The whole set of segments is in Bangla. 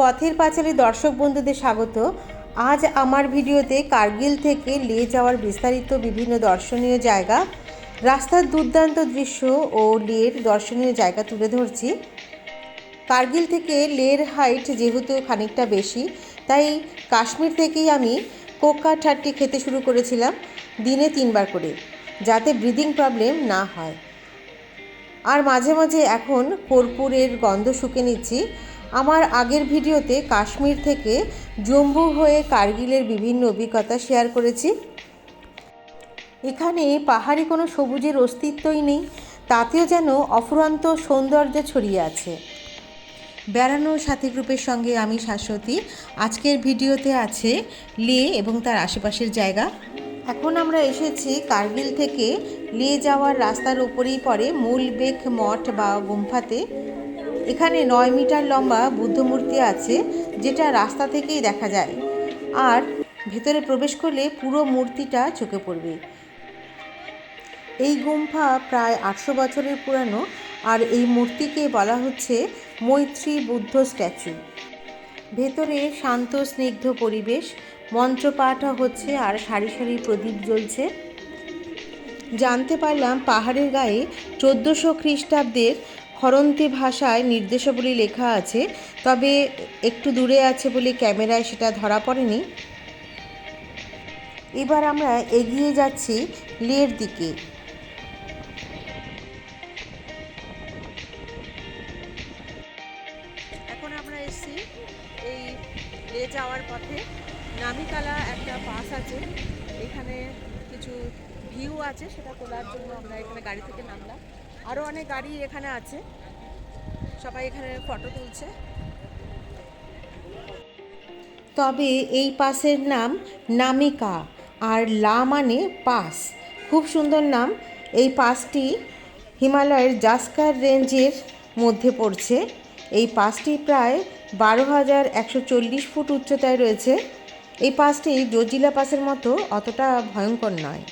পথের পাঁচালী দর্শক বন্ধুদের স্বাগত। আজ আমার ভিডিওতে কার্গিল থেকে লে যাওয়ার বিস্তারিত বিভিন্ন দর্শনীয় জায়গা, রাস্তার দুর্দান্ত দৃশ্য ও লের দর্শনীয় জায়গা তুলে ধরছি। কার্গিল থেকে লের হাইট যেহেতু খানিকটা বেশি, তাই কাশ্মীর থেকেই আমি কোকা ঠাট্টি খেতে শুরু করেছিলাম দিনে তিনবার করে, যাতে ব্রিদিং প্রবলেম না হয়। আর মাঝে মাঝে এখন কর্পূরের গন্ধ শুকে নিচ্ছি আমার আগের ভিডিওতে কাশ্মীর থেকে জম্মু হয়ে কার্গিলের বিভিন্ন অভিজ্ঞতা শেয়ার করেছি। এখানে পাহাড়ি কোনো সবুজের অস্তিত্বই নেই, তাতেও যেন অফুরন্ত সৌন্দর্য ছড়িয়ে আছে। বেড়ানোর সাথী গ্রুপের সঙ্গে আমি শাশ্বতী। আজকের ভিডিওতে আছে লে এবং তার আশেপাশের জায়গা। এখন আমরা এসেছি কার্গিল থেকে লে যাওয়ার রাস্তার উপরেই পড়ে মূলবেগ মঠ বা গুম্ফাতে। এখানে নয় মিটার লম্বা বুদ্ধ মূর্তি আছে, যেটা রাস্তা থেকেই দেখা যায়। আর ভেতরে প্রবেশ করলে পুরো মূর্তিটা চোখে পড়বে। এই গুম্ফা প্রায় আটশো বছরের পুরানো, আর এই মূর্তিকে বলা হচ্ছে মৈত্রী বুদ্ধ স্ট্যাচু। ভেতরে শান্ত, স্নিগ্ধ পরিবেশ, মন্ত্রপাঠও হচ্ছে আর সারি সারি প্রদীপ জ্বলছে। জানতে পারলাম পাহাড়ের গায়ে চোদ্দোশো খ্রিস্টাব্দের খরন্তি ভাষায় নির্দেশাবলী লেখা আছে, তবে একটু দূরে আছে বলে ক্যামেরায় সেটা ধরা পড়েনি। এবার আমরা এগিয়ে যাচ্ছি লের দিকে। এখন আমরা এসেছি এই লে যাওয়ার পথে। নামিকালা একটা পাস আছে, এখানে কিছু ভিউ আছে, সেটা তোলার জন্য আমরা এখানে গাড়ি থেকে নামলাম। আরও অনেক গাড়ি এখানে আছে। সবাই এখানে ফটো তুলছে। তবে এই পাসের নাম নামিকা, আর লা মানে পাস। খুব সুন্দর নাম। এই পাসটি হিমালয়ের জাস্কার রেঞ্জের মধ্যে পড়ছে। এই পাসটি প্রায় বারো হাজার একশো চল্লিশ ফুট উচ্চতায় রয়েছে। এই পাসটি জজিলা পাসের মতো অতটা ভয়ঙ্কর নয়।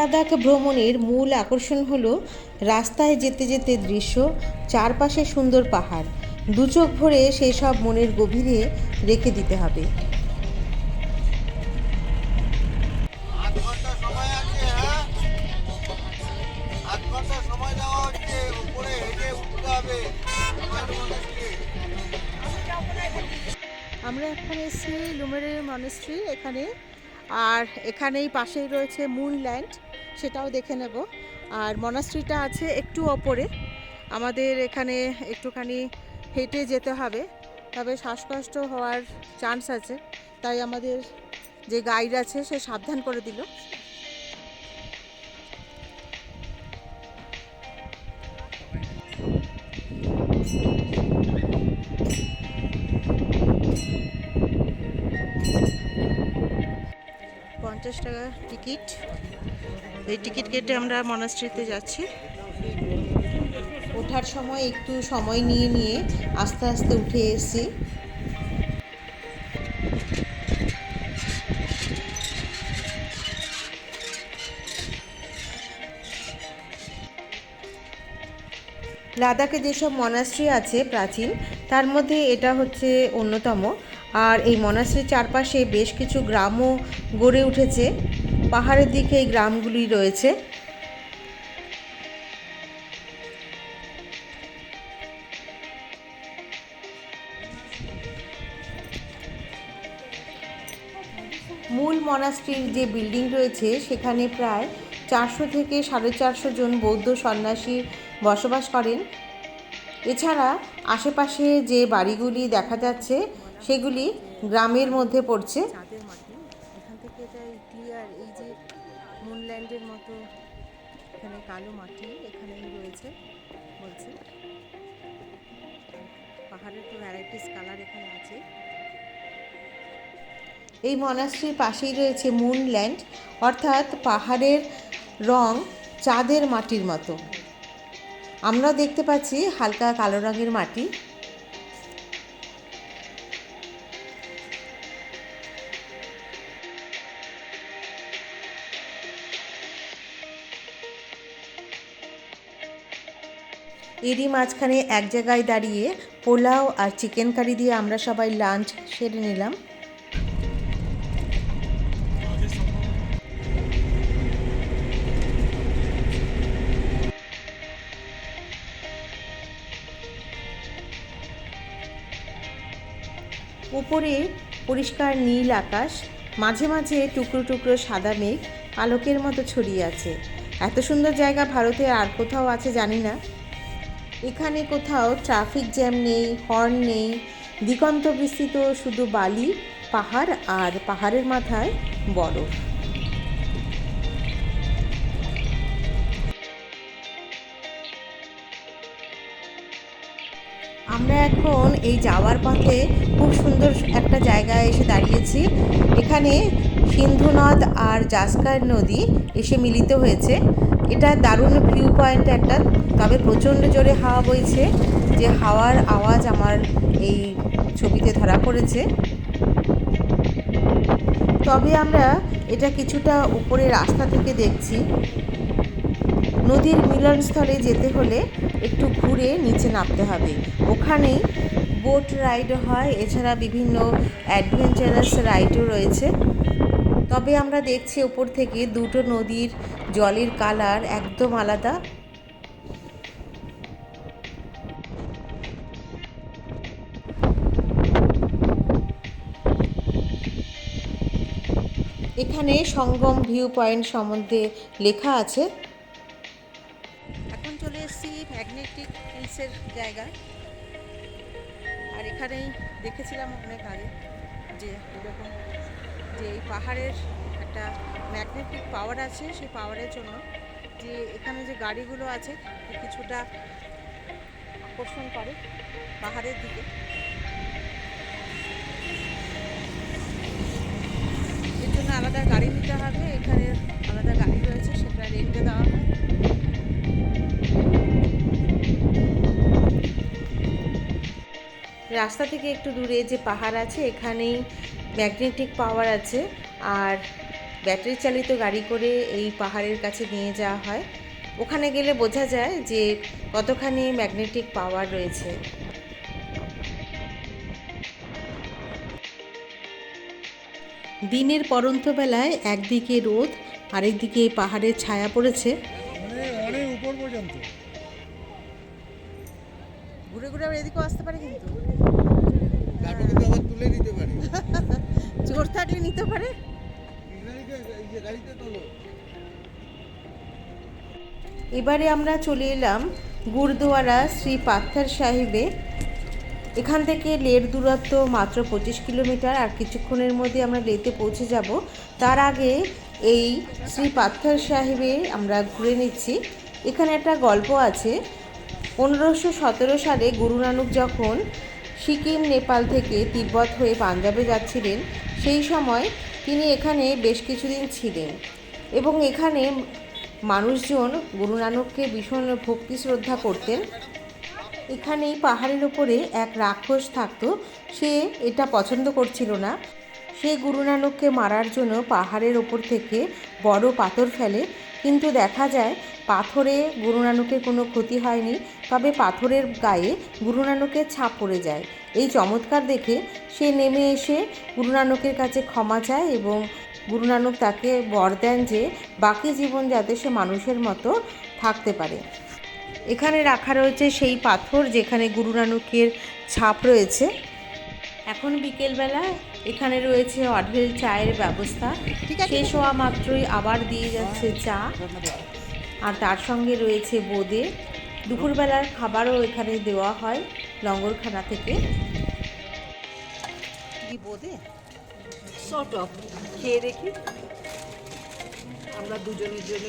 লাদাখ ভ্রমণের মূল আকর্ষণ হল রাস্তায় যেতে যেতে দৃশ্য চারপাশে সুন্দর পাহাড়। দু চোখ ভরে সেসব মনের গভীরে রেখে দিতে হবে। হ্যাঁ? হবে। আমরা এখন এসেছি লুমেরের মনেস্ট্রি এখানে আর এখানেই পাশেই রয়েছে মুনল্যান্ড সেটাও দেখে নেব। আর মনাস্ট্রিটা আছে একটু ওপরে। আমাদের এখানে একটুখানি হেঁটে যেতে হবে, তবে শ্বাসকষ্ট হওয়ার চান্স আছে। তাই আমাদের যে গাইড আছে, সে সাবধান করে দিল। পঞ্চাশ টাকা টিকিট এই টিকিট কেটে আমরা মনাস্ট্রিতে যাচ্ছি। ওঠার সময় একটু সময় নিয়ে নিয়ে আস্তে আস্তে উঠে এসেছি। লাদাখে যেসব মনাস্ট্রি আছে প্রাচীন, তার মধ্যে এটা হচ্ছে অন্যতম। আর এই মনাস্ট্রির চারপাশে বেশ কিছু গ্রামও গড়ে উঠেছে। পাহাড়ের দিকে এই গ্রামগুলি রয়েছে। মূল মনাস্ট্রির যে বিল্ডিং রয়েছে, সেখানে প্রায় চারশো থেকে সাড়ে চারশো জন বৌদ্ধ সন্ন্যাসী বসবাস করেন। এছাড়া আশেপাশে যে বাড়িগুলি দেখা যাচ্ছে, সেগুলি গ্রামের মধ্যে পড়ছে। মুনল্যান্ডের মতো এখানে কালো মাটি এখানেই রয়েছে, বলছে। পাহাড়ের তো ভ্যারাইটিস কালার এখানে আছে। এই মনাস্ট্রির পাশেই রয়েছে মুনল্যান্ড অর্থাৎ পাহাড়ের রং চাঁদের মাটির মতো। আমরা দেখতে পাচ্ছি হালকা কালো রঙের মাটি। এরই মাঝখানে এক জায়গায় দাঁড়িয়ে পোলাও আর চিকেন কারি দিয়ে আমরা সবাই লাঞ্চ সেরে নিলাম। উপরে পরিষ্কার নীল আকাশ, মাঝে মাঝে টুকরো টুকরো সাদা মেঘ পালকের মতো ছড়িয়ে আছে। এত সুন্দর জায়গা ভারতে আর কোথাও আছে জানি না। এখানে কোথাও ট্রাফিক জ্যাম নেই হর্ন নেই, দিগন্ত বিস্তৃত শুধু বালি, পাহাড় আর পাহাড়ের মাথায় বরফ। আমরা এখন এই যাওয়ার পথে খুব সুন্দর একটা জায়গায় এসে দাঁড়িয়েছি। এখানে সিন্ধু নদ আর জাসকার নদী এসে মিলিত হয়েছে। এটা দারুণ ভিউ পয়েন্ট একটা। তবে প্রচণ্ড জোরে হাওয়া বইছে। যে হাওয়ার আওয়াজ আমার এই ছবিতে ধরা পড়েছে। তবে আমরা এটা কিছুটা উপরে রাস্তা থেকে দেখছি। নদীর মিলনস্থলে যেতে হলে একটু ঘুরে নিচে নামতে হবে। ওখানেই বোট রাইড হয়। এছাড়া বিভিন্ন অ্যাডভেঞ্চারাস রাইডও রয়েছে। তবে আমরা দেখছি ওপর থেকে দুটো নদীর জলের কালার একদম আলাদা। এখানে সঙ্গম ভিউ পয়েন্ট সম্বন্ধে লেখা আছে। এখন চলে এসেছি ম্যাগনেটিক হিলসের জায়গায়। আর এখানেই দেখেছিলাম অনেক আগে যে এরকম যে এই পাহাড়ের একটা ম্যাগনেটিক পাওয়ার আছে, সেই পাওয়ারের জন্য যে এখানে যে গাড়িগুলো আছে কিছুটা আকর্ষণ করে পাহাড়ের দিকে। এর জন্য আলাদা গাড়ি নিতে হবে, এখানে আলাদা গাড়ি রয়েছে, সেটা রেন্টে দেওয়া হয়। রাস্তা থেকে একটু দূরে যে পাহাড় আছে, এখানেই ম্যাগনেটিক পাওয়ার আছে। আর ব্যাটারি চালিত গাড়ি করে এই পাহাড়ের কাছে নিয়ে যাওয়া হয়। ওখানে গেলে বোঝা যায় যে কতখানি ম্যাগনেটিক পাওয়ার রয়েছে। দিনের পরন্ত বেলায় একদিকে রোদ, আরেকদিকে পাহাড়ের ছায়া পড়েছে। অনেক উপর পর্যন্ত। ঘুরে ঘুরে আবার এদিকেও আসতে পারে কিন্তু। তারপরে কিন্তু আবার তুলে নিতে পারি। জোর থাকলে নিতে পারে। এবারে আমরা চলে এলাম গুরুদুয়ারা শ্রী পাথর সাহিবে। এখান থেকে লের দূরত্ব মাত্র পঁচিশ কিলোমিটার আর কিছুক্ষণের মধ্যে আমরা লেতে পৌঁছে যাব। তার আগে এই শ্রী পাথর সাহেবে আমরা ঘুরে নিচ্ছি। এখানে একটা গল্প আছে। পনেরোশো সতেরো সালে গুরু নানক যখন সিকিম, নেপাল থেকে তিব্বত হয়ে পাঞ্জাবে যাচ্ছিলেন, সেই সময় তিনি এখানে বেশ কিছুদিন ছিলেন এবং এখানে মানুষজন গুরু নানককে ভীষণ ভক্তি শ্রদ্ধা করতেন। এখানেই পাহাড়ের ওপরে এক রাক্ষস থাকতো, সে এটা পছন্দ করছিল না। সে গুরু নানককে মারার জন্য পাহাড়ের ওপর থেকে বড় পাথর ফেলে, কিন্তু দেখা যায় পাথরে গুরু নানকের কোনো ক্ষতি হয়নি তবে পাথরের গায়ে গুরু নানকের ছাপ পড়ে যায়। এই চমৎকার দেখে সে নেমে এসে গুরু নানকের কাছে ক্ষমা চায় এবং গুরু নানক তাকে বর দেন যে বাকি জীবন যাতে সে মানুষের মতো থাকতে পারে। এখানে রাখা রয়েছে সেই পাথর যেখানে গুরু নানকের ছাপ রয়েছে। এখন বিকেলবেলা এখানে রয়েছে অঢেল চায়ের ব্যবস্থা। শেষ হওয়া মাত্রই আবার দিয়ে যাচ্ছে চা। আর তার সঙ্গে রয়েছে বোঁদে। দুপুরবেলার খাবারও এখানে দেওয়া হয় লঙ্গরখানা থেকে। শর্ট অফ খেয়ে দেখি। আমরা দুজনের জন্য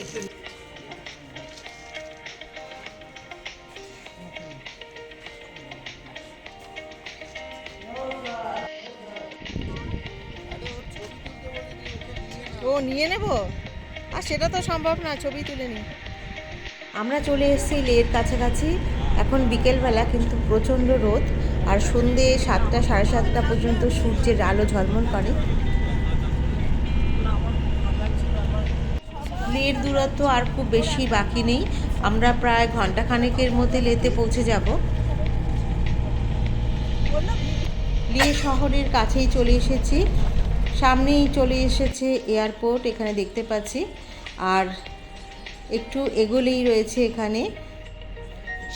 ও, নিয়ে নেব? আর সেটা তো সম্ভব না, ছবি তুলে নি আমরা চলে এসেছি লের কাছাকাছি। এখন বিকেলবেলা কিন্তু প্রচণ্ড রোদ, আর সন্ধে সাতটা, সাড়ে সাতটা পর্যন্ত সূর্যের আলো ঝলমল করে। লের দূরত্ব আর খুব বেশি বাকি নেই। আমরা প্রায় ঘণ্টা খানেকের মধ্যে লেতে পৌঁছে যাব। লে শহরের কাছেই চলে এসেছি। সামনেই চলে এসেছে এয়ারপোর্ট এখানে দেখতে পাচ্ছি। আর একটু এগোলেই রয়েছে এখানে।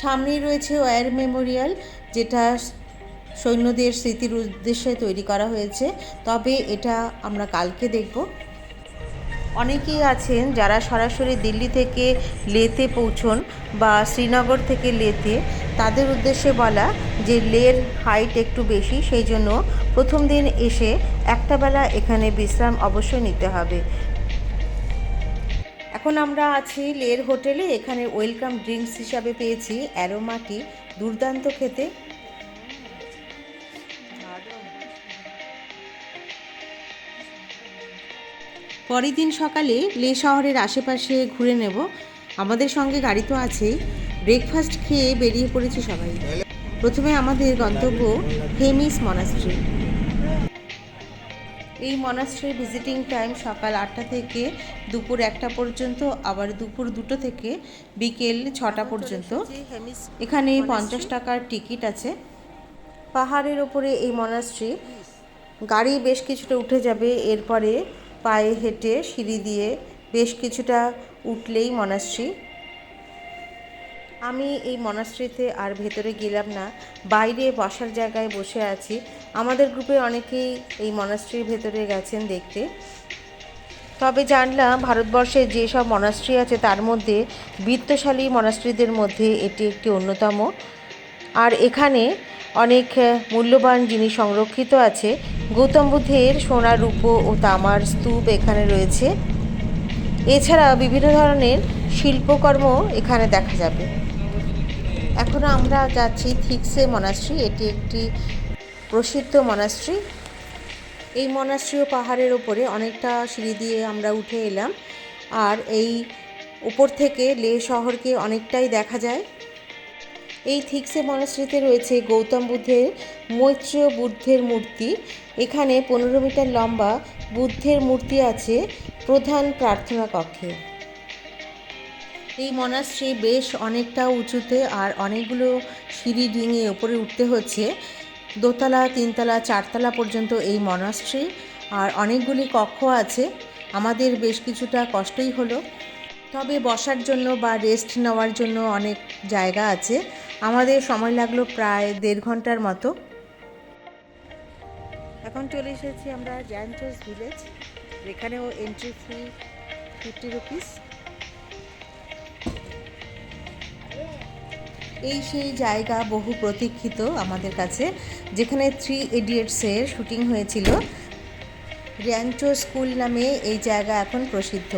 সামনেই রয়েছে ওয়ার মেমোরিয়াল, যেটা সৈন্যদের স্মৃতির উদ্দেশ্যে তৈরি করা হয়েছে। তবে এটা আমরা কালকে দেখব। অনেকেই আছেন যারা সরাসরি দিল্লি থেকে লেতে পৌঁছন বা শ্রীনগর থেকে লেতে, তাদের উদ্দেশ্যে বলা যে লের হাইট একটু বেশি, সেই জন্য প্রথম দিন এসে একটা বেলা এখানে বিশ্রাম অবশ্যই নিতে হবে। এখন আমরা আছি লের হোটেলে। এখানে ওয়েলকাম ড্রিঙ্কস হিসাবে পেয়েছি অ্যারোমাটি দুর্দান্ত খেতে। পরের দিন সকালে লে শহরের আশেপাশে ঘুরে নেব। আমাদের সঙ্গে গাড়ি তো আছেই। ব্রেকফাস্ট খেয়ে বেরিয়ে পড়েছি সবাই। প্রথমে আমাদের গন্তব্য হেমিস মনাস্ট্রি। এই মনাস্ট্রির ভিজিটিং টাইম সকাল আটটা থেকে দুপুর একটা পর্যন্ত, আবার দুপুর দুটো থেকে বিকেল ছটা পর্যন্ত। এখানে পঞ্চাশ টাকার টিকিট আছে। পাহাড়ের ওপরে এই মনাস্ট্রি। গাড়ি বেশ কিছুটা উঠে যাবে, এরপরে পায়ে হেঁটে সিঁড়ি দিয়ে বেশ কিছুটা উঠলেই মনাস্ট্রি। আমি এই মনাস্ট্রিতে আর ভেতরে গেলাম না, বাইরে বসার জায়গায় বসে আছি। আমাদের গ্রুপে অনেকেই এই মনাস্ট্রির ভেতরে গেছেন দেখতে। তবে জানলাম ভারতবর্ষে যেসব মনাস্ট্রি আছে তার মধ্যে বিত্তশালী মনাস্ট্রিদের মধ্যে এটি একটি অন্যতম। আর এখানে অনেক মূল্যবান জিনিস সংরক্ষিত আছে। গৌতম বুদ্ধের সোনা, রূপো ও তামার স্তূপ এখানে রয়েছে। এছাড়া বিভিন্ন ধরনের শিল্পকর্ম এখানে দেখা যাবে। এখন আমরা যাচ্ছি থিকসে মনাস্ট্রি এটি একটি প্রসিদ্ধ মনাস্ট্রি এই মনাশ্রীয় পাহাড়ের ওপরে অনেকটা সিঁড়ি দিয়ে আমরা উঠে এলাম। আর এই উপর থেকে লে শহরকে অনেকটাই দেখা যায়। এই থিক্সে মনাশ্রীতে রয়েছে গৌতম বুদ্ধের মৈত্রীয় বুদ্ধের মূর্তি। এখানে পনেরো মিটার লম্বা বুদ্ধের মূর্তি আছে প্রধান প্রার্থনা কক্ষে। এই মনাশ্রী বেশ অনেকটা উঁচুতে আর অনেকগুলো সিঁড়ি ডিঙিয়ে ওপরে উঠতে হচ্ছে। দোতলা, তিনতলা, চারতলা পর্যন্ত এই মনাস্ট্রি আর অনেকগুলি কক্ষ আছে। আমাদের বেশ কিছুটা কষ্টই হলো। তবে বসার জন্য বা রেস্ট নেওয়ার জন্য অনেক জায়গা আছে। আমাদের সময় লাগল প্রায় দেড় ঘণ্টার মতো। এখন চলে এসেছি আমরা জ্যান্টোস ভিলেজ। এখানেও এন্ট্রি ফি ফিফটি রুপিস এই সেই জায়গা বহু প্রতীক্ষিত আমাদের কাছে, যেখানে থ্রি ইডিয়েটসের শুটিং হয়েছিল। র্যাঞ্চো স্কুল নামে এই জায়গা এখন প্রসিদ্ধ।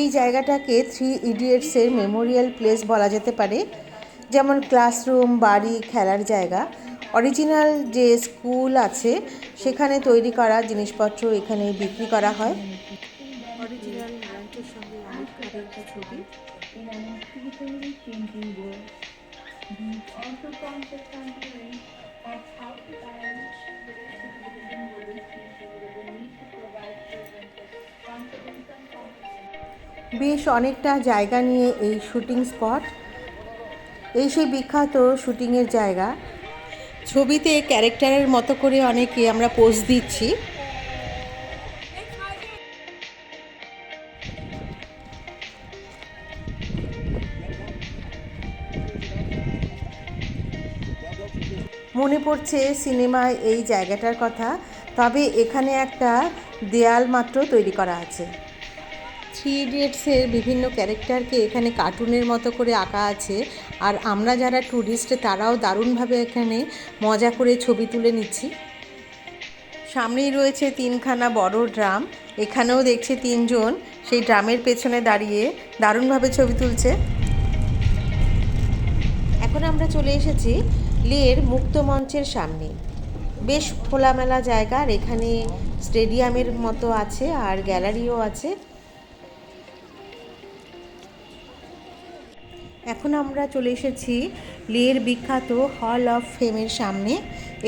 এই জায়গাটাকে থ্রি ইডিয়েটসের মেমোরিয়াল প্লেস বলা যেতে পারে, যেমন ক্লাসরুম বাড়ি, খেলার জায়গা। অরিজিনাল যে স্কুল আছে সেখানে তৈরি করা জিনিসপত্র এখানে বিক্রি করা হয়। বেশ অনেকটা জায়গা নিয়ে এই শুটিং স্পট এই সেই বিখ্যাত শুটিংয়ের জায়গা। ছবিতে ক্যারেক্টারের মতো করে অনেকে আমরা পোজ দিচ্ছি। মনে পড়ছে সিনেমায় এই জায়গাটার কথা, তবে এখানে একটা দেয়াল মাত্র তৈরি করা আছে। থ্রি ইডিয়েটসের বিভিন্ন ক্যারেক্টারকে এখানে কার্টুনের মতো করে আঁকা আছে। আর আমরা যারা ট্যুরিস্ট তারাও দারুণভাবে এখানে মজা করে ছবি তুলে নিচ্ছি। সামনেই রয়েছে তিনখানা বড় ড্রাম। এখানেও দেখছি তিনজন। সেই ড্রামের পেছনে দাঁড়িয়ে দারুণভাবে ছবি তুলছে। এখন আমরা চলে এসেছি লের মুক্ত মঞ্চের সামনে। বেশ খোলামেলা জায়গা আর এখানে স্টেডিয়ামের মতো আছে আর গ্যালারিও আছে। এখন আমরা চলে এসেছি লের বিখ্যাত হল অফ ফেমের সামনে।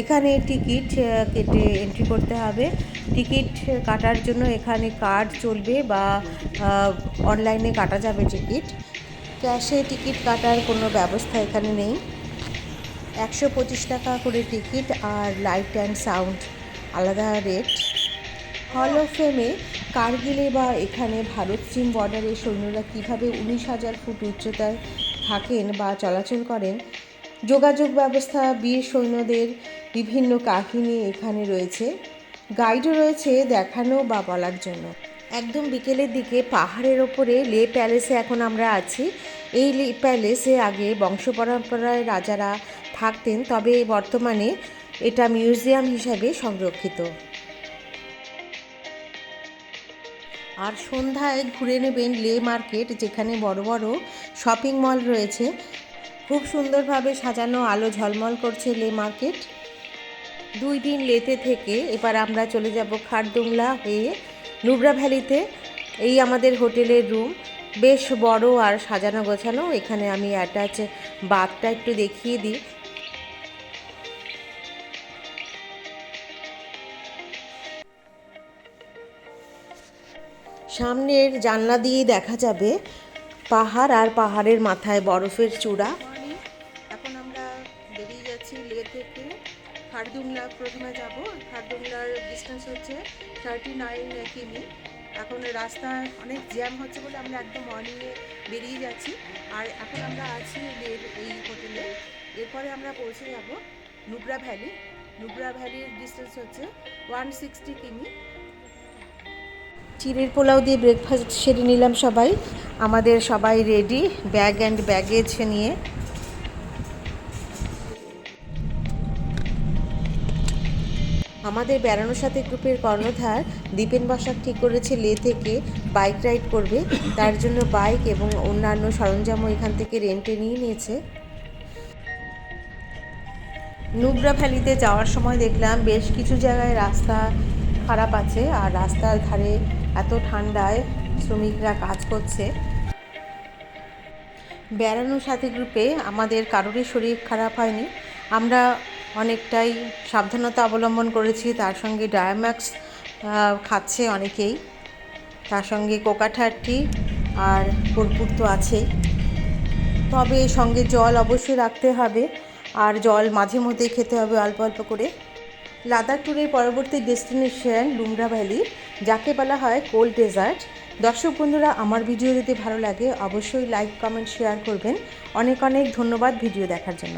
এখানে টিকিট কেটে এন্ট্রি করতে হবে। টিকিট কাটার জন্য এখানে কার্ড চলবে বা অনলাইনে কাটা যাবে টিকিট। ক্যাশে টিকিট কাটার কোনো ব্যবস্থা এখানে নেই। একশো পঁচিশ টাকা করে টিকিট আর লাইট অ্যান্ড সাউন্ড আলাদা রেট হল অফ ফেমে কার্গিলে বা এখানে ভারত চীন বর্ডারে সৈন্যরা কীভাবে উনিশ হাজার ফুট উচ্চতায় থাকেন বা চলাচল করেন, যোগাযোগ ব্যবস্থা, বীর সৈন্যদের বিভিন্ন কাহিনী এখানে রয়েছে। গাইডও রয়েছে দেখানো বা বলার জন্য। একদম বিকেলের দিকে পাহাড়ের ওপরে লে প্যালেসে এখন আমরা আছি। এই লে প্যালেসে আগে বংশ পরম্পরায় রাজারা থাকতেন, তবে বর্তমানে এটা মিউজিয়াম হিসাবে সংরক্ষিত। আর সন্ধ্যায় ঘুরে নেবেন লে মার্কেট, যেখানে বড় বড় শপিং মল রয়েছে। খুব সুন্দরভাবে সাজানো আলো ঝলমল করছে লে মার্কেট। দুই দিন লেতে থেকে এবার আমরা চলে যাব খারদুংলা হয়ে নুবরা ভ্যালিতে। এই আমাদের হোটেলের রুম। বেশ বড় আর সাজানো গোছানো। এখানে আমি অ্যাটাচ বাথটা একটু দেখিয়ে দিই। সামনের জানলা দিয়ে দেখা যাবে পাহাড় আর পাহাড়ের মাথায় বরফের চূড়া। এখন আমরা বেরিয়ে যাচ্ছি লে থেকে। খারদুংলা প্রথমে যাব। খারদুংলার ডিস্টেন্স হচ্ছে থার্টি নাইন কিমি। এখন রাস্তা অনেক জ্যাম হচ্ছে বলে আমরা একদম মর্নিংয়ে বেরিয়ে যাচ্ছি। আর এখন আমরা আছি এই হোটেলে এরপরে আমরা পৌঁছে যাব নুব্রা ভ্যালি। নুব্রা ভ্যালির ডিস্টেন্স হচ্ছে ওয়ান সিক্সটি কিমি। চিড়ের পোলাও দিয়ে ব্রেকফাস্ট সেরে নিলাম সবাই। আমাদের সবাই রেডি ব্যাগ অ্যান্ড ব্যাগেজ নিয়ে। আমাদের বেড়ানোর সাথে গ্রুপের কর্ণধার দীপেন বসাক ঠিক করেছে লে থেকে বাইক রাইড করবে। তার জন্য বাইক এবং অন্যান্য সরঞ্জামও এখান থেকে রেন্টে নিয়ে নিয়েছে। নুব্রা ভ্যালিতে যাওয়ার সময় দেখলাম বেশ কিছু জায়গায় রাস্তা খারাপ আছে, আর রাস্তার ধারে এত ঠান্ডায় শ্রমিকরা কাজ করছে। বেড়ানোর সাথে গ্রুপে আমাদের কারোরই শরীর খারাপ হয়নি। আমরা অনেকটাই সাবধানতা অবলম্বন করেছি, তার সঙ্গে ডায়াম্যাক্স খাচ্ছে অনেকেই। তার সঙ্গে কোকাঠাট্টি আর কর্পূর তো আছেই। তবে সঙ্গে জল অবশ্যই রাখতে হবে, আর জল মাঝে মধ্যে খেতে হবে অল্প অল্প করে। লাদাখ ট্যুরের পরবর্তী ডেস্টিনেশন লুমরা ভ্যালি যাকে বলা হয় কোল্ড ডেজার্ট দর্শক বন্ধুরা, আমার ভিডিও যদি ভালো লাগে, অবশ্যই লাইক কমেন্ট শেয়ার করবেন। অনেক অনেক ধন্যবাদ ভিডিও দেখার জন্য।